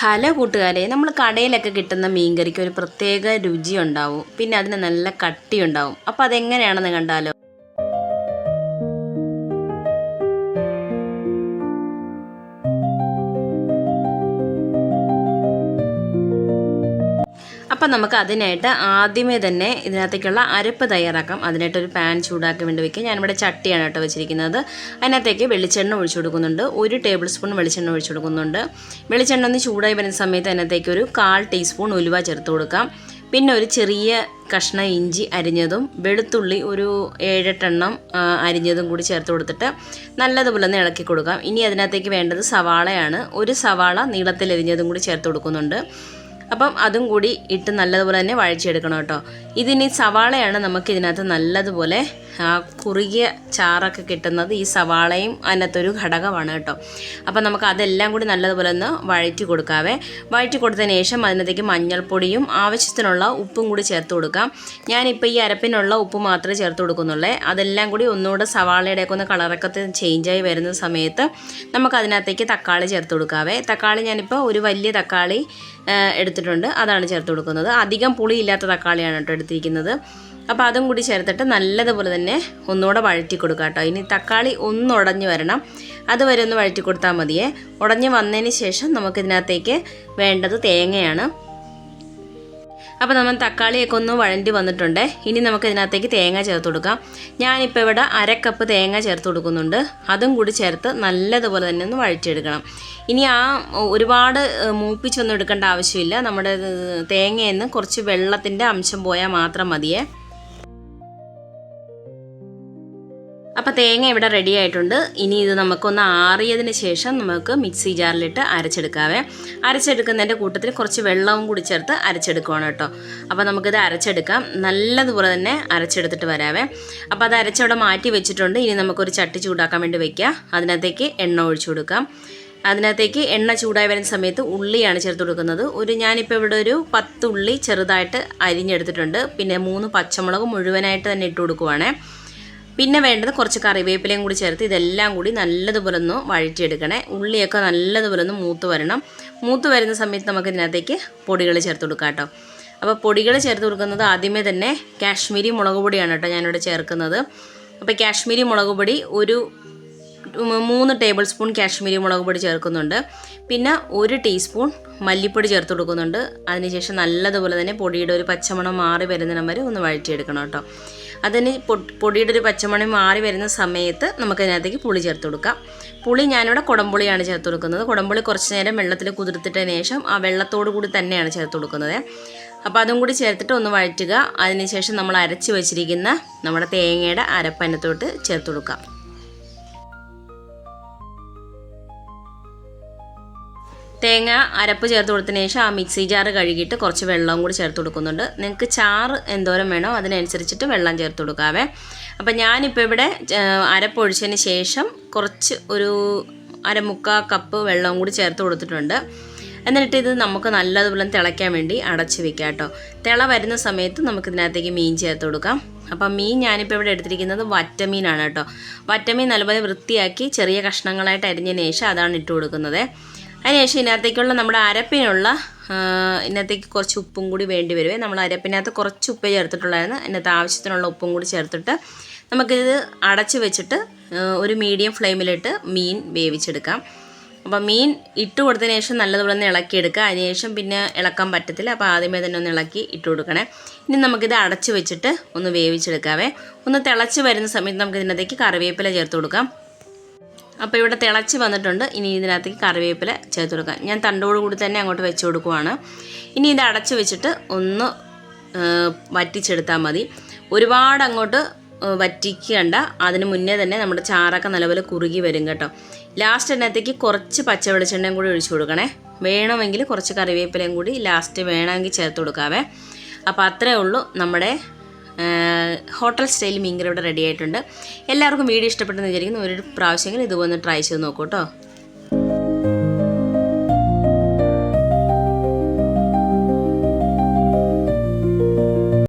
Hello കൂട്ടുകാരെ നമ്മൾ കടയിലൊക്കെ കിട്ടുന്ന മീൻകറിക്ക് ഒരു പ്രത്യേക രുചി ഉണ്ടാവും. പിന്നെ അതിന് നല്ല കട്ടി ഉണ്ടാവും അപ്പോൾ അതെങ്ങനെയാണെന്ന് കണ്ടാലോ? അപ്പം നമുക്ക് അതിനായിട്ട് ആദ്യമേ തന്നെ ഇതിനകത്തേക്കുള്ള അരപ്പ് തയ്യാറാക്കാം. അതിനായിട്ട് ഒരു പാൻ ചൂടാക്കാൻ വേണ്ടി വയ്ക്കുക ഞാനിവിടെ ചട്ടിയാണ് കേട്ടോ വെച്ചിരിക്കുന്നത്. അതിനകത്തേക്ക് വെളിച്ചെണ്ണ ഒഴിച്ചു കൊടുക്കുന്നുണ്ട്. ഒരു ടേബിൾ സ്പൂൺ വെളിച്ചെണ്ണ ഒഴിച്ചു കൊടുക്കുന്നുണ്ട്. വെളിച്ചെണ്ണ ഒന്ന് ചൂടായി വരുന്ന സമയത്ത് അതിനകത്തേക്ക് ഒരു കാൽ ടീസ്പൂൺ ഉലുവ ചേർത്ത് കൊടുക്കാം. പിന്നെ ഒരു ചെറിയ കഷ്ണം ഇഞ്ചി അരിഞ്ഞതും വെളുത്തുള്ളി ഒരു ഏഴെട്ടെണ്ണം അരിഞ്ഞതും കൂടി ചേർത്ത് കൊടുത്തിട്ട് നല്ലതുപോലെ ഒന്ന് ഇളക്കി കൊടുക്കാം. ഇനി അതിനകത്തേക്ക് വേണ്ടത് സവാളയാണ്. ഒരു സവാള നീളത്തിൽ അരിഞ്ഞതും കൂടി ചേർത്ത് കൊടുക്കുന്നുണ്ട്. അപ്പം അതും കൂടി ഇട്ട് നല്ലതുപോലെ തന്നെ വഴച്ചെടുക്കണം കേട്ടോ. ഇതിനി സവാളയാണ് നമുക്ക് ഇതിനകത്ത് നല്ലതുപോലെ കുറുകിയ ചാറൊക്കെ കിട്ടുന്നത് ഈ സവാളയും അതിനകത്തൊരു ഘടകമാണ് കേട്ടോ. അപ്പം നമുക്ക് അതെല്ലാം കൂടി നല്ലതുപോലെ ഒന്ന് വഴറ്റി കൊടുക്കാവേ. വഴറ്റി കൊടുത്തതിന് ശേഷം അതിനകത്തേക്ക് മഞ്ഞൾപ്പൊടിയും ആവശ്യത്തിനുള്ള ഉപ്പും കൂടി ചേർത്ത് കൊടുക്കാം. ഞാനിപ്പോൾ ഈ അരപ്പിനുള്ള ഉപ്പ് മാത്രമേ ചേർത്ത് കൊടുക്കുന്നുള്ളേ. അതെല്ലാം കൂടി ഒന്നുകൂടെ സവാളയുടെയൊക്കെ ഒന്ന് കളറൊക്കെ ചേഞ്ചായി വരുന്ന സമയത്ത് നമുക്ക് അതിനകത്തേക്ക് തക്കാളി ചേർത്ത് കൊടുക്കാവേ. തക്കാളി ഞാനിപ്പോൾ ഒരു വലിയ തക്കാളി ആ, എടുത്തിട്ടുണ്ട് അതാണ് ചേർത്ത് കൊടുക്കുന്നത്. അധികം പുളിയില്ലാത്ത തക്കാളിയാണ് കേട്ടോ എടുത്തിരിക്കുന്നത്. അപ്പോൾ അതും കൂടി ചേർത്തിട്ട് നല്ലതുപോലെ തന്നെ ഒന്നുകൂടെ വഴറ്റി കൊടുക്കുക കേട്ടോ. ഇനി തക്കാളി ഒന്ന് ഉടഞ്ഞു വരണം. അതുവരെ ഒന്ന് വഴറ്റി കൊടുത്താൽ മതിയേ. ഉടഞ്ഞ് വന്നതിന് ശേഷം നമുക്കിതിനകത്തേക്ക് വേണ്ടത് തേങ്ങയാണ്. അപ്പോൾ നമ്മൾ തക്കാളിയൊക്കെ ഒന്ന് വഴണ്ടി വന്നിട്ടുണ്ട്. ഇനി നമുക്ക് ഇതിനകത്തേക്ക് തേങ്ങ ചേർത്ത് കൊടുക്കാം. ഞാനിപ്പോൾ ഇവിടെ അര കപ്പ് തേങ്ങ ചേർത്ത് കൊടുക്കുന്നുണ്ട്. അതും കൂടി ചേർത്ത് നല്ലതുപോലെ തന്നെ ഒന്ന് വഴറ്റിയെടുക്കണം. ഇനി ആ ഒരുപാട് മൂപ്പിച്ചൊന്നും എടുക്കേണ്ട ആവശ്യമില്ല. നമ്മുടെ തേങ്ങയിൽ നിന്ന് കുറച്ച് വെള്ളത്തിന്റെ അംശം പോയാൽ മാത്രം മതിയേ. അപ്പോൾ തേങ്ങ ഇവിടെ റെഡി ആയിട്ടുണ്ട്. ഇനി ഇത് നമുക്കൊന്ന് ആറിയതിന് ശേഷം നമുക്ക് മിക്സി ജാറിലിട്ട് അരച്ചെടുക്കാവേ. അരച്ചെടുക്കുന്നതിന്റെ കൂട്ടത്തിൽ കുറച്ച് വെള്ളവും കൂടി ചേർത്ത് അരച്ചെടുക്കുവാണ് കേട്ടോ. അപ്പോൾ നമുക്കിത് അരച്ചെടുക്കാം. നല്ലതുപോലെ തന്നെ അരച്ചെടുത്തിട്ട് വരാവേ. അപ്പോൾ അത് അരച്ചവിടെ മാറ്റി വെച്ചിട്ടുണ്ട്. ഇനി നമുക്കൊരു ചട്ടി ചൂടാക്കാൻ വേണ്ടി വയ്ക്കുക അതിനകത്തേക്ക് എണ്ണ ഒഴിച്ചു കൊടുക്കാം. അതിനകത്തേക്ക് എണ്ണ ചൂടായി വരുന്ന സമയത്ത് ഉള്ളിയാണ് ചേർത്ത് കൊടുക്കുന്നത്. ഒരു ഞാനിപ്പോൾ ഇവിടെ ഒരു പത്ത് ഉള്ളി ചെറുതായിട്ട് അരിഞ്ഞെടുത്തിട്ടുണ്ട്. പിന്നെ മൂന്ന് പച്ചമുളക് മുഴുവനായിട്ട് തന്നെ ഇട്ട് കൊടുക്കുവാണേ. പിന്നെ വേണ്ടത് കുറച്ച് കറിവേപ്പിലയും കൂടി ചേർത്ത് ഇതെല്ലാം കൂടി നല്ലതുപോലെ ഒന്ന് വഴറ്റിയെടുക്കണേ. ഉള്ളിയൊക്കെ നല്ലതുപോലെ ഒന്ന് മൂത്ത് വരണം. മൂത്ത് വരുന്ന സമയത്ത് നമുക്ക് ഇതിനകത്തേക്ക് പൊടികൾ ചേർത്ത് കൊടുക്കാം കേട്ടോ. അപ്പോൾ പൊടികൾ ചേർത്ത് കൊടുക്കുന്നത് ആദ്യമേ തന്നെ കാശ്മീരി മുളക് പൊടിയാണ് കേട്ടോ ഞാനിവിടെ ചേർക്കുന്നത്. അപ്പോൾ കാശ്മീരി മുളക് പൊടി ഒരു മൂന്ന് ടേബിൾ സ്പൂൺ കാശ്മീരി മുളക് പൊടി ചേർക്കുന്നുണ്ട്. പിന്നെ ഒരു ടീസ്പൂൺ മല്ലിപ്പൊടി ചേർത്ത് കൊടുക്കുന്നുണ്ട്. അതിനുശേഷം നല്ലതുപോലെ തന്നെ പൊടിയുടെ ഒരു പച്ചമണം മാറി വരുന്നതിനം വരെ ഒന്ന് വഴറ്റിയെടുക്കണം കേട്ടോ. അതിന് പൊടിയുടെ ഒരു പച്ചമണി മാറി വരുന്ന സമയത്ത് നമുക്കതിനകത്തേക്ക് പുളി ചേർത്ത് കൊടുക്കാം. പുളി ഞാനിവിടെ കുടംപുളിയാണ് ചേർത്ത് കൊടുക്കുന്നത്. കുടംപുളി കുറച്ച് നേരം വെള്ളത്തിൽ കുതിർത്തിട്ടതിന് ശേഷം ആ വെള്ളത്തോടു കൂടി തന്നെയാണ് ചേർത്ത് കൊടുക്കുന്നത്. അപ്പോൾ അതും കൂടി ചേർത്തിട്ട് ഒന്ന് വഴറ്റുക. അതിനുശേഷം നമ്മൾ അരച്ച് വെച്ചിരിക്കുന്ന നമ്മുടെ തേങ്ങയുടെ അരപ്പനത്തോട്ട് ചേർത്ത് കൊടുക്കാം. തേങ്ങ അരപ്പ് ചേർത്ത് കൊടുത്തതിന് ശേഷം ആ മിക്സി ജാറ് കഴുകിയിട്ട് കുറച്ച് വെള്ളവും കൂടി ചേർത്ത് കൊടുക്കുന്നുണ്ട്. നിങ്ങൾക്ക് ചാറ് എന്തോരം വേണോ അതിനനുസരിച്ചിട്ട് വെള്ളം ചേർത്ത് കൊടുക്കാവേ. അപ്പം ഞാനിപ്പോൾ ഇവിടെ അരപ്പൊഴിച്ചതിന് ശേഷം കുറച്ച് ഒരു അരമുക്കാ കപ്പ് വെള്ളവും കൂടി ചേർത്ത് കൊടുത്തിട്ടുണ്ട്. എന്നിട്ട് ഇത് നമുക്ക് നല്ലതുപോലെ തിളയ്ക്കാൻ വേണ്ടി അടച്ച് വെക്കാം കേട്ടോ. തിള വരുന്ന സമയത്ത് നമുക്ക് ഇതിനകത്തേക്ക് മീൻ ചേർത്ത് കൊടുക്കാം. അപ്പം മീൻ ഞാനിപ്പോൾ ഇവിടെ എടുത്തിരിക്കുന്നത് വറ്റമീനാണ് കേട്ടോ. വറ്റമീൻ നല്ലപോലെ വൃത്തിയാക്കി ചെറിയ കഷ്ണങ്ങളായിട്ട് അരിഞ്ഞതിന് ശേഷം അതാണ് ഇട്ട് കൊടുക്കുന്നത്. അതിനുശേഷം ഇതിനകത്തേക്കുള്ള നമ്മുടെ അരപ്പിനുള്ള ഇതിനകത്തേക്ക് കുറച്ച് ഉപ്പും കൂടി വേണ്ടി വരുവേ. നമ്മൾ അരപ്പിനകത്ത് കുറച്ച് ഉപ്പ് ചേർത്തിട്ടുള്ളായിരുന്നു. അതിനകത്ത് ആവശ്യത്തിനുള്ള ഉപ്പും കൂടി ചേർത്തിട്ട് നമുക്കിത് അടച്ച് വെച്ചിട്ട് ഒരു മീഡിയം ഫ്ലെയിമിലിട്ട് മീൻ വേവിച്ചെടുക്കാം. അപ്പോൾ മീൻ ഇട്ട് കൊടുത്തതിന് ശേഷം നല്ലതുപോലെ ഒന്ന് ഇളക്കിയെടുക്കുക. അതിനുശേഷം പിന്നെ ഇളക്കാൻ പറ്റത്തില്ല. അപ്പോൾ ആദ്യമേ തന്നെ ഒന്ന് ഇളക്കി ഇട്ട് കൊടുക്കണേ. ഇനി നമുക്കിത് അടച്ച് വെച്ചിട്ട് ഒന്ന് വേവിച്ചെടുക്കാവേ. ഒന്ന് തിളച്ച് വരുന്ന സമയത്ത് നമുക്ക് ഇതിനകത്തേക്ക് കറിവേപ്പില ചേർത്ത് കൊടുക്കാം. അപ്പോൾ ഇവിടെ തിളച്ച് വന്നിട്ടുണ്ട്. ഇനി ഇതിനകത്തേക്ക് കറിവേപ്പില ചേർത്ത് കൊടുക്കാം. ഞാൻ തണ്ടോട് കൂടി തന്നെ അങ്ങോട്ട് വെച്ച് കൊടുക്കുവാണ്. ഇനി ഇത് അടച്ച് വെച്ചിട്ട് ഒന്ന് വറ്റിച്ചെടുത്താൽ മതി. ഒരുപാട് അങ്ങോട്ട് വറ്റിക്കണ്ട. അതിന് മുന്നേ തന്നെ നമ്മുടെ ചാറൊക്കെ നല്ലപോലെ കുറുകി വരും കേട്ടോ. ലാസ്റ്റ് അതിനകത്തേക്ക് കുറച്ച് പച്ച വെളിച്ചെണ്ണയും കൂടി ഒഴിച്ചു കൊടുക്കണേ. വേണമെങ്കിൽ കുറച്ച് കറിവേപ്പിലയും കൂടി ലാസ്റ്റ് വേണമെങ്കിൽ ചേർത്ത് കൊടുക്കാവേ. അപ്പോൾ അത്രേ ഉള്ളൂ നമ്മുടെ ഹോട്ടൽ സ്റ്റൈൽ മീൻകറി ഇവിടെ റെഡി ആയിട്ടുണ്ട്. എല്ലാവർക്കും വീഡിയോ ഇഷ്ടപ്പെട്ടെന്ന് വിചാരിക്കുന്നു. ഒരു പ്രാവശ്യമെങ്കിലും ഇതുപോലെ ട്രൈ ചെയ്ത് നോക്കൂ കേട്ടോ.